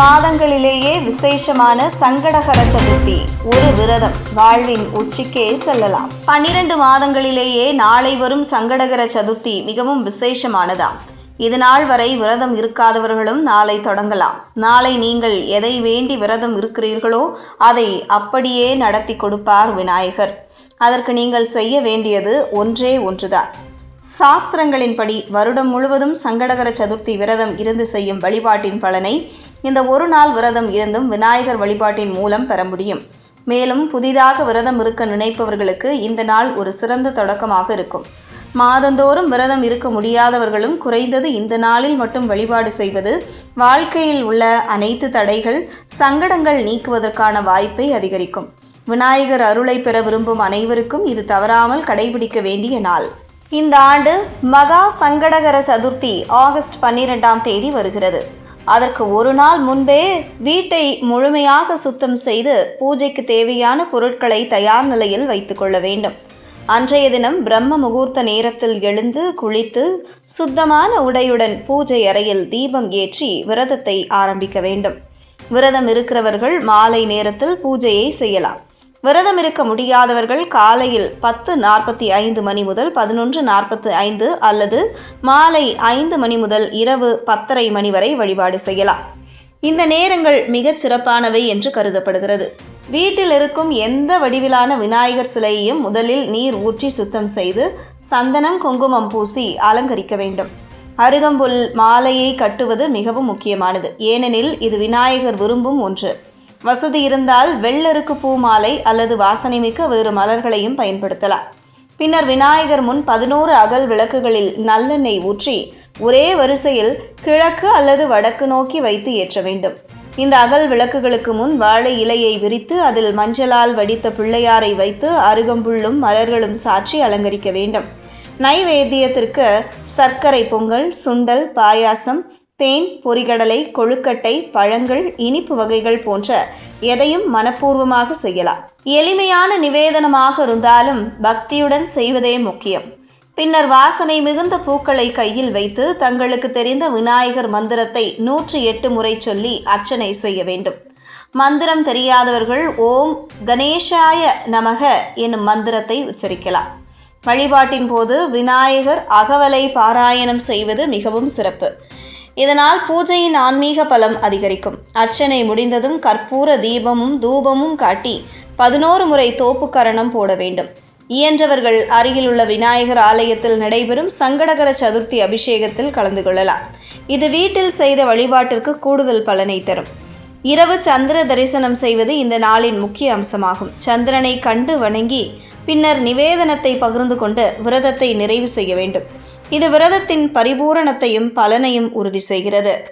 மாதங்களிலேயே விசேஷமான சங்கடகர சதுர்த்தி ஒரு விரதம். வாழ்வின் உச்சிக்கே செல்லலாம். பன்னிரண்டு மாதங்களிலேயே நாளை வரும் சங்கடகர சதுர்த்தி மிகவும் விசேஷமானதாம். இது நாள் வரை விரதம் இருக்காதவர்களும் நாளை தொடங்கலாம். நாளை நீங்கள் எதை வேண்டி விரதம் இருக்கிறீர்களோ அதை அப்படியே நடத்தி கொடுப்பார் விநாயகர். அதற்கு நீங்கள் செய்ய வேண்டியது ஒன்றே ஒன்றுதான். சாஸ்திரங்களின்படி வருடம் முழுவதும் சங்கடகர சதுர்த்தி விரதம் இருந்து செய்யும் வழிபாட்டின் பலனை இந்த ஒரு நாள் விரதம் இருந்தும் விநாயகர் வழிபாட்டின் மூலம் பெற முடியும். மேலும் புதிதாக விரதம் இருக்க நினைப்பவர்களுக்கு இந்த நாள் ஒரு சிறந்த தொடக்கமாக இருக்கும். மாதந்தோறும் விரதம் இருக்க முடியாதவர்களும் குறைந்தது இந்த நாளில் மட்டும் வழிபாடு செய்வது வாழ்க்கையில் உள்ள அனைத்து தடைகள் சங்கடங்கள் நீக்குவதற்கான வாய்ப்பை அதிகரிக்கும். விநாயகர் அருளை பெற விரும்பும் அனைவருக்கும் இது தவறாமல் கடைபிடிக்க வேண்டிய நாள். இந்த ஆண்டு மகா சங்கடகர சதுர்த்தி ஆகஸ்ட் பன்னிரெண்டாம் தேதி வருகிறது. அதற்கு ஒரு நாள் முன்பே வீட்டை முழுமையாக சுத்தம் செய்து பூஜைக்கு தேவையான பொருட்களை தயார் நிலையில் வைத்துக்கொள்ள வேண்டும். அன்றைய தினம் பிரம்ம முகூர்த்த நேரத்தில் எழுந்து குளித்து சுத்தமான உடையுடன் பூஜை அறையில் தீபம் ஏற்றி விரதத்தை ஆரம்பிக்க வேண்டும். விரதம் இருக்கிறவர்கள் மாலை நேரத்தில் பூஜையை செய்யலாம். விரதம் இருக்க முடியாதவர்கள் காலையில் பத்து நாற்பத்தி ஐந்து மணி முதல் பதினொன்று நாற்பத்தி ஐந்து அல்லது மாலை ஐந்து மணி முதல் இரவு பத்தரை மணி வரை வழிபாடு செய்யலாம். இந்த நேரங்கள் மிகச் சிறப்பானவை என்று கருதப்படுகிறது. வீட்டில் இருக்கும் எந்த வடிவிலான விநாயகர் சிலையையும் முதலில் நீர் ஊற்றி சுத்தம் செய்து சந்தனம் குங்குமம் பூசி அலங்கரிக்க வேண்டும். அருகம்புல் மாலையை கட்டுவது மிகவும் முக்கியமானது. ஏனெனில் இது விநாயகர் விரும்பும் ஒன்று. வசதி இருந்தால் வெள்ளருக்கு பூ மாலை அல்லது வாசனைமிக்க வேறு மலர்களையும் பயன்படுத்தலாம். பின்னர் விநாயகர் முன் பதினோரு அகல் விளக்குகளில் நல்லெண்ணெய் ஊற்றி ஒரே வரிசையில் கிழக்கு அல்லது வடக்கு நோக்கி வைத்து ஏற்ற வேண்டும். இந்த அகல் விளக்குகளுக்கு முன் வாழை இலையை விரித்து அதில் மஞ்சளால் வடித்த பிள்ளையாரை வைத்து அருகம்புல்லும் மலர்களும் சாற்றி அலங்கரிக்க வேண்டும். நைவேத்தியத்திற்கு சர்க்கரை பொங்கல் சுண்டல் பாயாசம் தேன் பொரிகடலை கொழுக்கட்டை பழங்கள் இனிப்பு வகைகள் போன்ற எதையும் மனப்பூர்வமாக செய்யலாம். எளிமையான நிவேதனமாக இருந்தாலும் பக்தியுடன் செய்வதே முக்கியம். பின்னர் வாசனை மிகுந்த பூக்களை கையில் வைத்து தங்களுக்கு தெரிந்த விநாயகர் மந்திரத்தை நூற்றி எட்டு முறை சொல்லி அர்ச்சனை செய்ய வேண்டும். மந்திரம் தெரியாதவர்கள் ஓம் கணேஷாய நமக என்னும் மந்திரத்தை உச்சரிக்கலாம். வழிபாட்டின் போது விநாயகர் அகவலை பாராயணம் செய்வது மிகவும் சிறப்பு. இதனால் பூஜையின் ஆன்மீக பலம் அதிகரிக்கும். அர்ச்சனை முடிந்ததும் கற்பூர தீபமும் தூபமும் காட்டி பதினோரு முறை தோப்புக்கரணம் போட வேண்டும். இயன்றவர்கள் அருகிலுள்ள விநாயகர் ஆலயத்தில் நடைபெறும் சங்கடகர சதுர்த்தி அபிஷேகத்தில் கலந்து கொள்ளலாம். இது வீட்டில் செய்த வழிபாட்டிற்கு கூடுதல் பலனை தரும். இரவு சந்திர தரிசனம் செய்வது இந்த நாளின் முக்கிய அம்சமாகும். சந்திரனை கண்டு வணங்கி பின்னர் நிவேதனத்தை பகிர்ந்து கொண்டு விரதத்தை நிறைவு செய்ய வேண்டும். இது விரதத்தின் பரிபூரணத்தையும் பலனையும் உறுதி செய்கிறது.